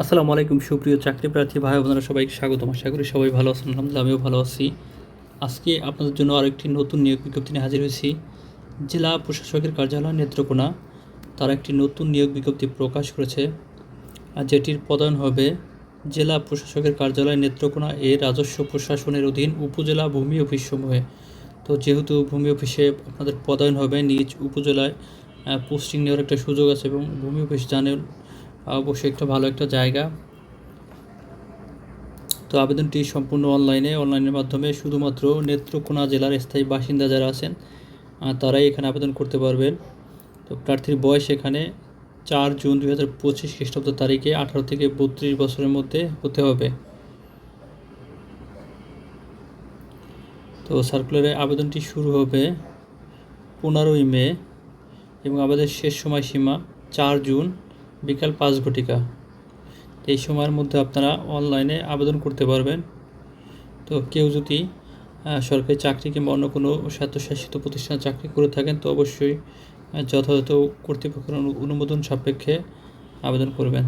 আসসালামু আলাইকুম, সুপ্রিয় চাকরি প্রার্থী ভাই বোনেরা সবাইকে স্বাগতম। আশা করি সবাই ভালো আছেন, আলহামদুলিল্লাহ, আমিও ভালো আছি। আজকে আপনাদের জন্য আরেকটি নতুন নিয়োগ বিজ্ঞপ্তি নিয়ে হাজির হয়েছি। জেলা প্রশাসকের কার্যালয় নেত্রকোনা, তারা একটি নতুন নিয়োগ বিজ্ঞপ্তি প্রকাশ করেছে, আর যেটির প্রদান হবে জেলা প্রশাসকের কার্যালয় নেত্রকোনা এ রাজস্ব প্রশাসনের অধীন উপজেলা ভূমি অফিস সমূহে তো যেহেতু ভূমি অফিসে আপনাদের পদায়ন হবে, নিজ উপজেলায় পোস্টিং নেওয়ার একটা সুযোগ আছে এবং ভূমি অফিস জানেন অবশ্যই একটা ভালো একটা জায়গা। তো আবেদনটি সম্পূর্ণ অনলাইনে, অনলাইনের মাধ্যমে শুধুমাত্র নেত্রকোনা জেলার স্থায়ী বাসিন্দা যারা আছেন তারাই এখানে আবেদন করতে পারবেন। তো প্রার্থীর বয়স এখানে চার জুন দুই হাজার পঁচিশ খ্রিস্টাব্দ তারিখে আঠারো থেকে বত্রিশ বছরের মধ্যে হতে হবে। তো সার্কুলারে আবেদনটি শুরু হবে পনেরোই মে এবং আবেদনের শেষ সময়সীমা চার জুন বিকাল পাঁচ ঘটিকা। এই সময়ের মধ্যে আপনারা অনলাইনে আবেদন করতে পারবেন। তো কেউ যদি সরকারি চাকরি কিংবা অন্য কোনো স্বায়ত্তশাসিত প্রতিষ্ঠানে চাকরি করে থাকেন, তো অবশ্যই যথাযথ কর্তৃপক্ষের অনুমোদন সাপেক্ষে আবেদন করবেন।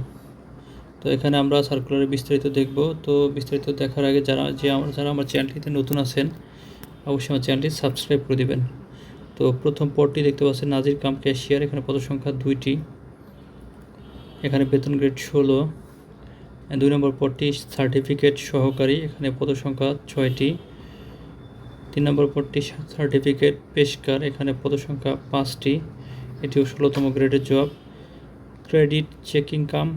তো এখানে আমরা সার্কুলারে বিস্তারিত দেখব। তো বিস্তারিত দেখার আগে যারা, যে আমার, যারা আমার চ্যানেলটিতে নতুন আছেন, অবশ্যই আমার চ্যানেলটি সাবস্ক্রাইব করে দিবেন। তো প্রথম পদটি দেখতে পাচ্ছেন, নাজির কাম ক্যাশিয়ার এখানে পদ সংখ্যা দুইটি। এখানে বেতন গ্রেড ষোলো দুই নম্বর পদটি সার্টিফিকেট সহকারী, এখানে পদ সংখ্যা ছয়টি। তিন নম্বর পদটি সার্টিফিকেট পেশকার, এখানে পদ সংখ্যা পাঁচটি। এটিও ষোলোতম গ্রেডের জব ক্রেডিট চেকিং কাম,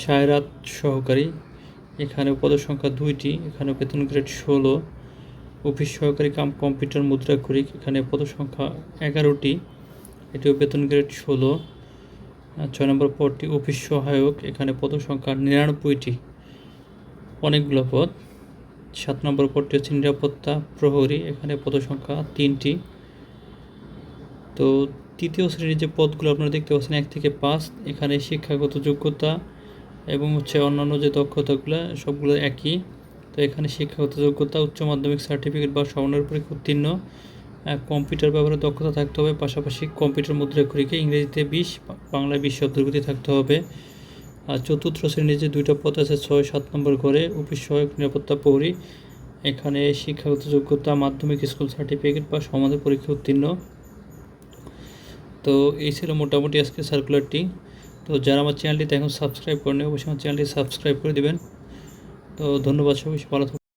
সায়রাত সহকারী এখানে পদ সংখ্যা দুইটি এখানে বেতন গ্রেড ষোলো। অফিস সহকারী কাম কম্পিউটার মুদ্রা মুদ্রাক্ষরিক, এখানে পদ সংখ্যা এগারোটি, এটিও বেতন গ্রেড ষোলো। ছয় নম্বর পদটি অফিস সহায়ক, এখানে পদ সংখ্যা নিরানব্বইটি। অনেকগুলো পদ। সাত নম্বর পদটি হচ্ছে নিরাপত্তা, প্রহরী, এখানে পদ সংখ্যা তিনটি। তো তৃতীয় শ্রেণির যে পদগুলো আপনারা দেখতে পাচ্ছেন, এক থেকে পাঁচ, এখানে শিক্ষাগত যোগ্যতা এবং হচ্ছে অন্যান্য যে দক্ষতাগুলো, সবগুলো একই। তো এখানে শিক্ষাগত যোগ্যতা, উচ্চ মাধ্যমিক সার্টিফিকেট বা সমন্বয়ের পরীক্ষা উত্তীর্ণ। কম্পিউটার ব্যবহারে দক্ষতা থাকতে হবে, পাশাপাশি কম্পিউটার মুদ্রাক্ষরিকে ইংরেজিতে বিশ, বাংলায় বিশ শব্দগতি থাকতে হবে। আর চতুর্থ শ্রেণির যে দুইটা পদ আছে, ছয়, সাত নম্বর ঘরে অফিস সহায়ক নিরাপত্তা প্রহরী, এখানে শিক্ষাগত যোগ্যতা, মাধ্যমিক স্কুল সার্টিফিকেট বা সমাজের পরীক্ষা উত্তীর্ণ। তো এই ছিল মোটামুটি আজকে সার্কুলারটি তো যারা আমার চ্যানেলটিতে এখন সাবস্ক্রাইব করেনি অবশ্যই আমার চ্যানেলটি সাবস্ক্রাইব করে দেবেন। তো ধন্যবাদ সবাই ভালো।